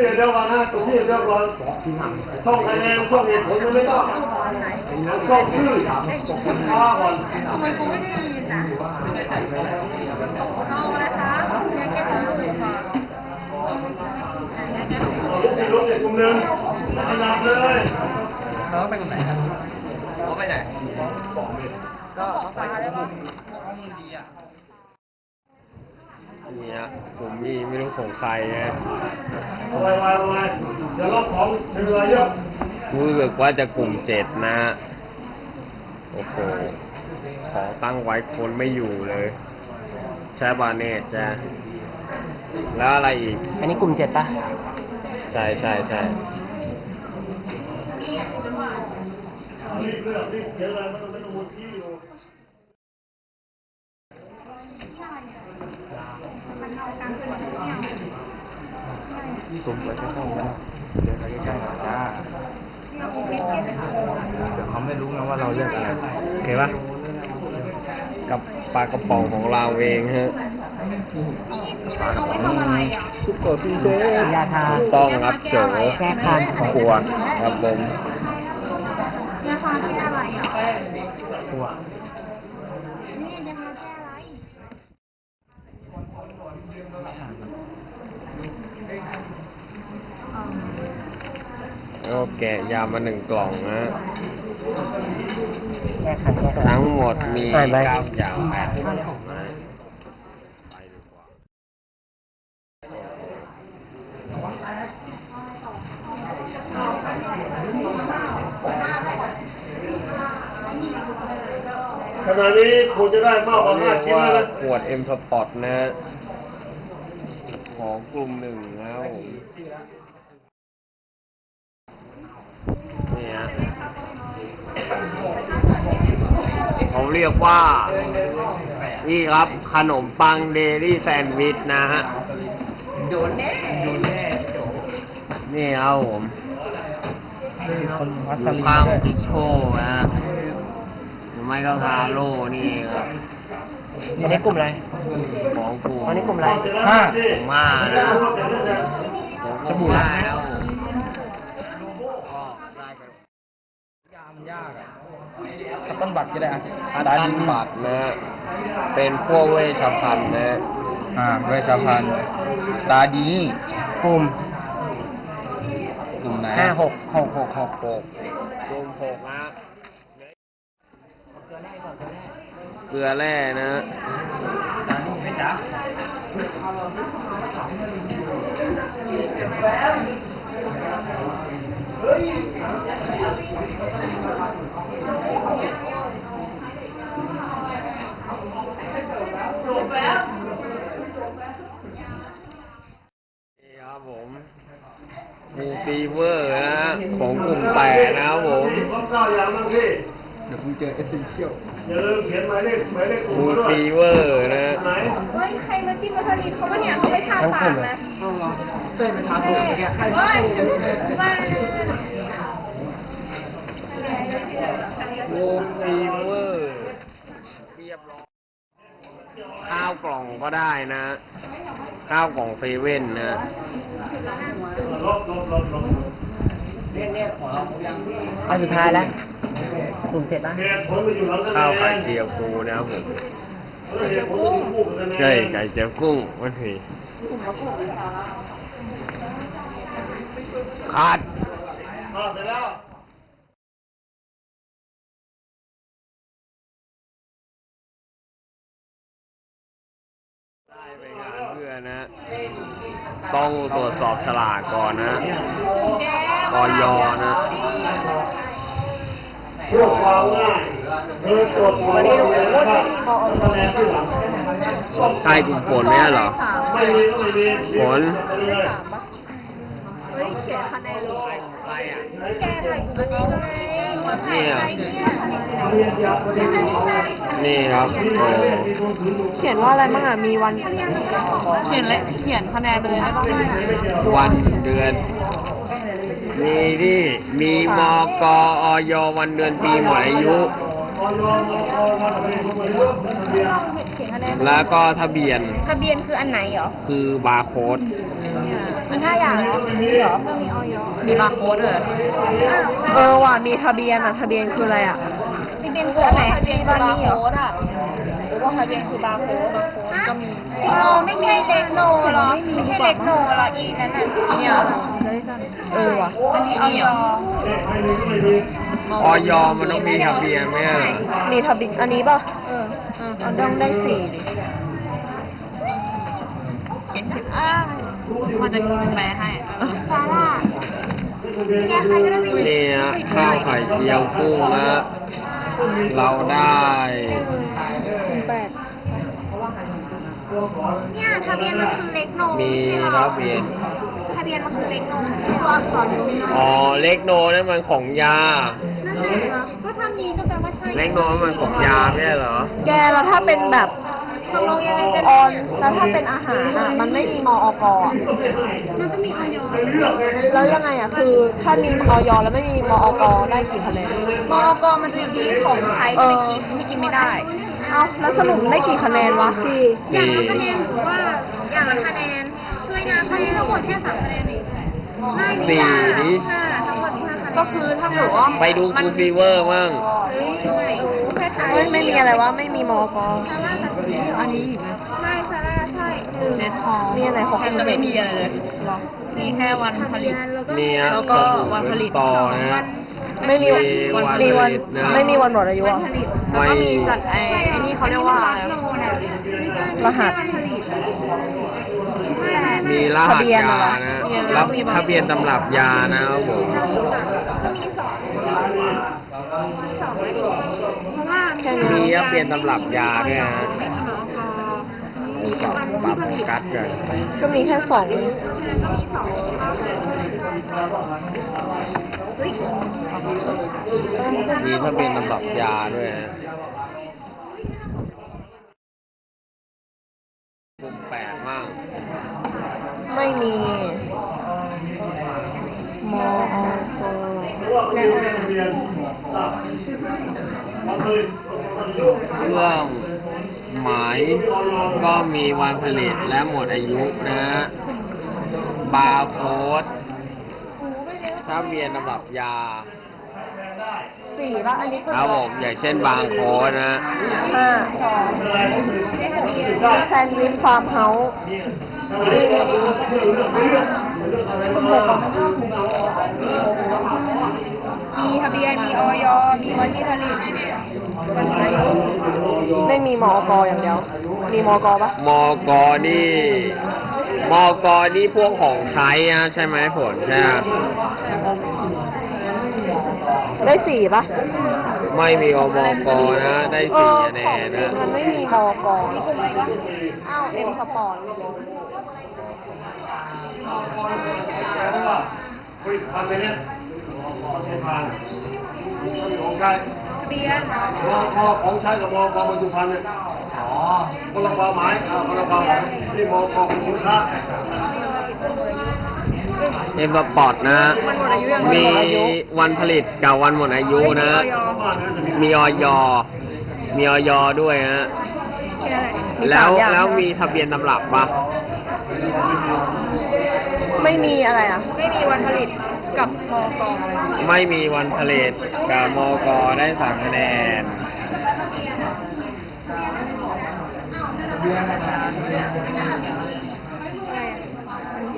ชื่อเดียวกันนะตัวชื่อเดียวกันช่องคะแนนช่องเหตุผลมันไม่ต้องช่องชื่อสินค้าก่อนทำไมกูไม่ได้ยินนะเอาละคะงั้นแกจะรู้ค่ะรถติดรถติดกลุ่มหนึ่งขยับเลยเราต้องไปตรงไหนครับเขาไปไหนก็ไปได้ป่ะข้อมูลดีอะ เนี่ยผมมีไม่รู้ของใครนะเอาไว้ไว้ไว้เดี๋ยวรับของเรือเยอะรู้สึกว่าจะกลุ่มเจ็ดนะโอ้โหของตั้งไว้คนไม่อยู่เลยใช่บาเนตจ้ะแล้วอะไรอีก อันนี้กลุ่มเจ็ดป่ะใช่ใช่ใช่รีบเลือกรีบเขียนอะไรไม่ต้องไม่ต้องมุดที่อยู่ สุ่มไปแค่ห้องนะเดินไปใกล้ๆหน่อยจ้าเดี๋ยวเขาไม่รู้นะว่าเราเลือกอะไรโอเคปะกับปลากระป๋องของเราเองฮะเอาไว้ทำอะไรอะซุปเปอร์ซีเซยาทาต้องรับโจแก้คันขวดครับผมยาคาแก้อะไรอะตัวนี่ยาคาแก้อะไร แล้ว ก็แกะยามาหนึ่งกล่องนะแก้คันแก้คันทั้งหมดมีอ่านไปเก้าอย่างแปดกล่องนะไปดีกว่าขณะนี้คุณจะได้มากกว่าเรีห้ายกชิ้นว่าแล้วนะขวดเอ็มสปอตนะ ของกลุ่มหนึ่งนะค เขาเรียกว่า นี่ครับขนมปังเดลี่แซนด์วิชนะฮะโดนแน่โดนแน่โจนี่ครับผมคนวัดหสมูลิข้าวด้วยติโชนะฮะหรือไม่ก็ทาโร่นี่ครับอันนี้กลุ่มอะไรของกลุ่มอันนี้กลุ่มอะไรห้าผมว่านะผมก็ว่าแล้วผมก็ได้กัน ยามยากอะคั ตตันบัตรก็ได้อะตันบัตรนะฮะเป็นพวกเวชภัณฑ์นะอ่าเวชภัณฑ์ตาดีกลุ่มกลุ่มไหนห้าหกหกหกหกหกรวมหกนะเกลือแร่นะตาดีไหมจ๊ะ นี่ครับผมมูฟีเวอร์นะ ของกลุ่มแปดนะครับผมครบเก้าอย่างนั่งที่เดี๋ยวคุณเจอเอเซนเชียล อย่าลืมเขียนหมายเลขหมายเลขกลุ่มมูมาด้วยฟีเวอร์นะไหนเฮ้ยใครมาจิ้มวัตถุดิบเขาวะเนี่ยเขาไม่ทาปากนะเต้ยไปทำผมเนี่ยเฮ้ยว่ามูฟีเวอร์เรียบร้อยข้าวกล่องก็ได้นะ ข้าวกล่องเซเว่นนะลบลบลบลบ อันสุดท้ายแล้วกลุ่มเจ็ดนะเหตุผลมันอยู่หลังคะแนนข้าวไข่เจียวปูนะครับผมเหตุผลมันอยู่คู่กับคะแนนใช่ไก่เจียวกุ้งวันนี้ขาดอ่าเสร็จแล้วได้ไปงานเพื่อนนะ ต้องตรวจสอบฉลากก่อนนะออยนะเพื่อความง่ายเพื่อตรวจสอบคุณภาพคะแนนที่หลังใช่กลุ่มฝนเนี่ยเหรอไม่มีก็ไม่มีฝนเฮ้ยเขียนคะแนน เลยใครอะแก้อะไรอันนี้ไงว่าถ่ายอะไรเนี่ยนี่ครับโอ้เขียนว่าอะไรบ้างอะ มีวัน เขียนเลยเขียนคะแนนไปเลยได้บ้างไหมวันเดือน มีที่มีมกออยวันเดือนปีหมดอายุ เขียนคะแนนแล้วก็ทะเบียน ทะเบียนคืออันไหนเหรอ คือบาร์โค้ด มันห้าอย่างเหรอมีเหรอมีออยมีบาร์โค้ดเลยเออว่ะมีทะเบียนอะทะเบียนคืออะไรอะทะเบียนคืออะไรทะเบียนคือบาร์โค้ดอะหรือว่าทะเบียนคือบาร์โค้ดบาร์โค้ดก็มีอ๋อไม่ใช่เล็กโนหรอไม่ใช่เล็กโนหรออีนั่นน่ะเนี่ยเออว่ะอันนี้ออยออยมันต้องมีทะเบียนไหมอะมีทะเบียนอันนี้ป่ะเออเอาต้องได้สี่ดิเขียนผิดอ่า มันจะแปลให้ซาร่าแกใครก็ได้ไปนี่ฮะข้าวไข่เจียวกุ้งนะเราได้แปดเนี่ยทะเบียนมันคือเล็กโนมีใช่ไหมทะเบียนทะเบียนมันคือเล็กโนใช่ตัวอักษรนูนอ๋อเล็กโนนั่นมันของยานั่นแหละก็ทำนี้ก็แปลว่าใช่เล็กโนนั่นมันของยาไม่ใช่เหรอ แกแล้วถ้าเป็นแบบ ตกลงยังไงกันออนแล้วถ้าเป็นอาหารอะมันไม่มีมออกอะมันก็มีออยแล้วยังไงอะคือถ้ามีออยแล้วไม่มีมอกได้กี่คะแนนมอกมันจะอยู่ที่ของใครจะไปกินที่กินไม่ได้ เอาแล้วสรุปได้กี่คะแนนวะสี่อย่างละคะแนนหรือว่าอย่างละคะแนนช่วยนะคะแนนทั้งหมดแค่สามคะแนนเองไม่มีสี่ห้าดิห้าทั้งหมดมีห้าคะแนนก็คือถ้าเกิดว่าไปดูคูฟีเวอร์มั่งเฮ้ย ไม่รู้แค่ถ่ายเฮ้ยไม่มีอะไรวะไม่มีมอกซาร่ากับอันนี้ไม่ซาร่าใช่เนททองนี่อะไรของแทบจะไม่มีอะไรเลยมีแค่วันผลิตนี่ฮะแล้วก็วันผลิต ต่อนะไม่มีวันมีวันผลิตนะ ไม่มีวันหมดอายุอะแล้วก็มีจัดไอ้ไอ้นี่เขาเรียกว่าอะไร รหัส มีรหัสทะเบียนยาอะไร นะรับทะเบียนตำรับยานะครับผม มีสอนมีสอนไม่ดีเพราะว่า แค่มีนี้ทะเบียนตำรับยาด้วยนะไม่มีหมอพอมีสองปรับโฟกัสกันก็มีแค่สองก็มีสองเฮ้ยมีทะเบียนตำรับยาด้วยนะกลุ่มแปดมั่งไม่มีมออว่าเขามีทะ เครื่องหมายก็มีวันผลิตและหมดอายุนะฮะบาร์โค้ดทะเบียนตำรับยา สี่ป่ะอันนี้คือครับผมอย่างเช่นบางโค้ดนะห้าแซนด์วิชฟาร์มเฮาส์คุณหกอะมีทะเบียน มีออยมีวันที่ผลิต ไม่มีมอกอย่างเดียว มีมอกปะมกนี่มกนี่พวกของใช้นะใช่ไหมผลใช่ไหมได้สี่ปะไม่มีอมกนะได้เอสี่อคะแนของนจรินะงมันไม่มีมอกอ้าวเอ็มสปอร์ตผลิตภัณฑ์ในเนี้ยผลิตภัณฑ์ของใช้ทะ เบียนมอคอของใช้กับมอกอบรรจุภัณฑ์เนี่ยคนละความหมายอ่าคนละความหมายนี่มอกอของสินค้าเอ็มสปอร์ตนะ มีวันผลิตกับวันหมดอายุนะบ้านนั้นจะมีมีออยมีออยด้วยฮะมีแล้วสามอย่างแล้วมีทะเบียนตำรับปะไม่มีอะไรอะ ไม่มีวันผลิต กับมอกอไม่มีวันผลิตกับมกได้สามคะแนน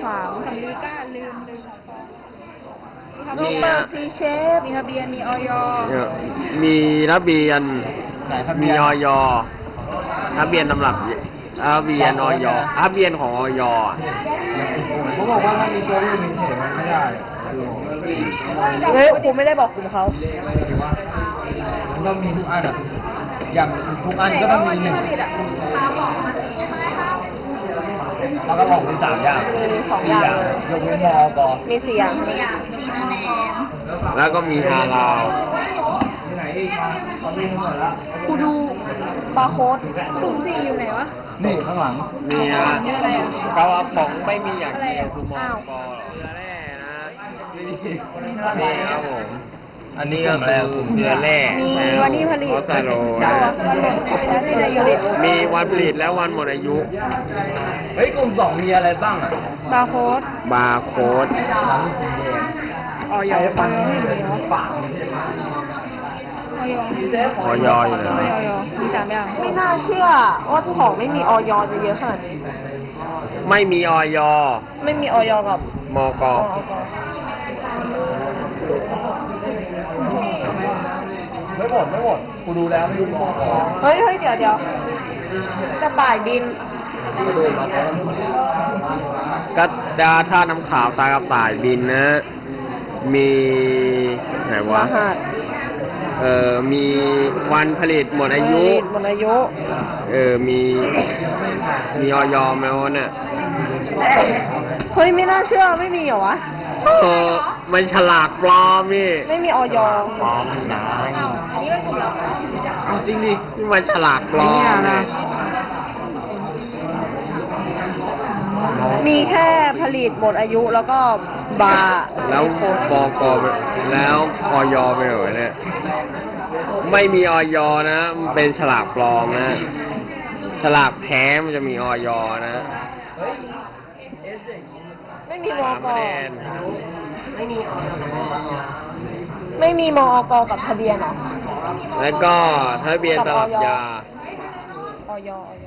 สามสำลีก้าลืมลืมลูกเปิดซีเชฟมีทะเบียนมีออยเนี่ยมีทะเบียนมีออยทะเบียนตำรับทะเบียนออยทะเบียนของออยผมบอกว่าถ้ามีตัวเลขเฉยๆมันไม่ได้ เฮ้ยกูไม่ได้บอกกลุ่มเขาคือว่ามันต้องมีทุกอันอะอย่างทุกอันก็ต้องมีหนึ่งแล้วก็บอกมีสามอย่างมีสองอย่างยกเว้นมอกอมีสี่อย่างมีอย่างมีคะแนนแล้วก็มีฮาลาลที่ไหนอีกมาตอนนี้ทั้งหมดละกูดูบาร์โค้ดศูนย์สี่อยู่ไหนวะ นี่ข้างหลังนี่ฮะกระป๋องไม่มีอย่างเดียวคือมอกเกลือแร่ นะนี่ครับผม อันนี้ก็คือเกลือแร่มีวันที่ผลิตฟอสฟาโรใช่นะปะแล้วมีอะไรอยู่มีวันผลิตและวันหมดอายุ เฮ้ยกลุ่มสองมีอะไรบ้างอะบาร์โค้ดบาร์โค้ดออยออยไม่มีวะออยออยอยู่ไหนออยอมีสามอย่างไม่น่าเชื่อว่าของไม่มีออยจะเยอะขนาดนี้ ไม่มีออยไม่มีออยกับมกออก ไม่ หมดไม่หมดกูดูแล้วไม่รู้มองเฮ้ยเฮ้ยเดี๋ยวเดี๋ยวกระต่ายบินก็ดาท่าน้ำขาวตากระต่ายบินนะ มีไหนรวะหัสเออมีวันผลิตหมดอายุ หมดอายุ เออมี มีออยไหมวะเนี่ยเฮ้ยไม่น่าเชื่อไม่มีเหรอวะเออมันฉลากปลอมนี่ ไม่มีออยปลอมนะอั นนี้เป็นกลุ่มเราเอาจริงดินี่มันฉลากปลอมนะ มีแค่ผลิตหมดอายุแล้วก็บาร์แล้วบกไปแล้วออยไปเหรอเนี่ย ไม่มีออยนะ มันเป็นฉลากปลอมนะ ฉลากแท้มันจะมีออยนะ ไม่มีมสามกคะแนน ไม่มีมอกกับทะเบียนเหรอ แล้วก็ทะเบียนตลับยา ออยออย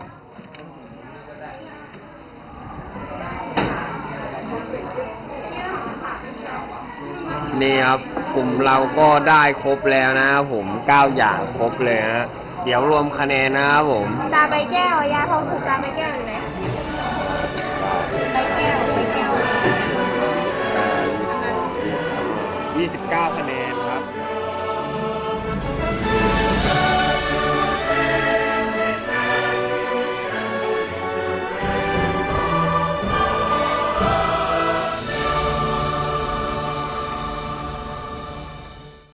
นี่ครับกลุ่มเราก็ได้ครบแล้วนะครับผมเก้าอย่างครบเลยฮะเดี๋ยวรวมคะแนนนะครับผม ตาใบแก้วยาทองถูกตาใบแก้วอยู่ไหน